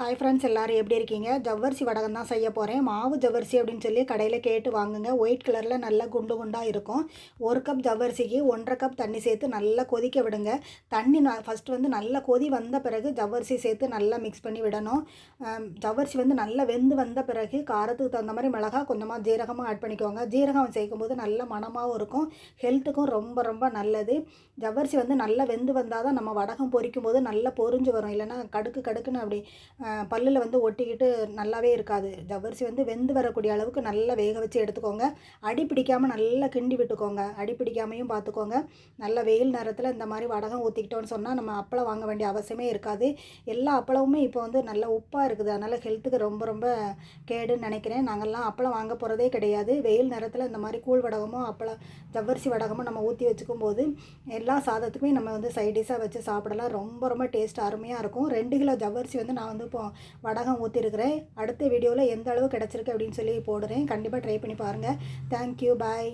Hi friends எல்லோரும் எப்படி இருக்கீங்க? ஜவ்வரிசி வடகம் தான் செய்ய போகிறேன் மாவு ஜவ்வரிசி அப்படின்னு சொல்லி கடையில் கேட்டு வாங்குங்க. ஒயிட் கலரில் நல்லா குண்டு குண்டாக இருக்கும். ஒரு கப் ஜவ்வரிசிக்கு ஒன்றரை கப் தண்ணி சேர்த்து நல்லா கொதிக்க விடுங்க. தண்ணி நான் ஃபஸ்ட்டு வந்து நல்லா கொதி வந்த பிறகு ஜவ்வரிசி சேர்த்து நல்லா மிக்ஸ் பண்ணி விடணும். ஜவ்வரிசி வந்து நல்லா வெந்து வந்த பிறகு காரத்துக்கு தகுந்த மாதிரி மிளகா கொஞ்சமாக ஜீரகமாக ஆட் பண்ணிக்கோங்க. ஜீரகம் சேர்க்கும்போது நல்ல மனமாகவும் இருக்கும். ஹெல்த்துக்கும் ரொம்ப ரொம்ப நல்லது. ஜவ்வரிசி வந்து நல்லா வெந்து வந்தால் தான் நம்ம வடகம் பொரிக்கும் போது நல்லா பொரிஞ்சு வரும். இல்லைன்னா கடுக்கு கடுக்குன்னு அப்படி பல்லில் வந்து ஒட்டிக்கிட்டு நல்லாவே இருக்காது. ஜவ்வரிசி வந்து வெந்து வரக்கூடிய அளவுக்கு நல்லா வேக வச்சு எடுத்துக்கோங்க. அடி பிடிக்காமல் நல்லா கிண்டி விட்டுக்கோங்க. அடி பிடிக்காமையும் பார்த்துக்கோங்க நல்ல வெயில் நேரத்தில் இந்த மாதிரி வடகம் ஊற்றிக்கிட்டோன்னு சொன்னால் நம்ம அப்பளம் வாங்க வேண்டிய அவசியமே இருக்காது. எல்லா அப்பளமுமே இப்போ வந்து நல்ல உப்பாக இருக்குது. அதனால் ஹெல்த்துக்கு ரொம்ப ரொம்ப கேடுன்னு நினைக்கிறேன். நாங்கள்லாம் அப்பளம் வாங்க போகிறதே கிடையாது. வெயில் நேரத்தில் இந்த மாதிரி கூழ் வடகமோ அப்பளம் ஜவ்வரிசி வடகமோ நம்ம ஊற்றி வச்சுக்கும் போது எல்லா சாதத்துக்குமே நம்ம வந்து சைடிஷாக வச்சு சாப்பிடலாம். ரொம்ப ரொம்ப டேஸ்ட் அருமையாக இருக்கும். ரெண்டு கிலோ ஜவ்வரிசி வந்து நான் வந்து இப்போ வடகம் ஊற்றிருக்கிறேன் அடுத்த வீடியோவில் எந்த அளவு கிடச்சிருக்கு அப்படின்னு சொல்லி போடுறேன். கண்டிப்பாக ட்ரை பண்ணி பாருங்கள் தேங்க்யூ பாய்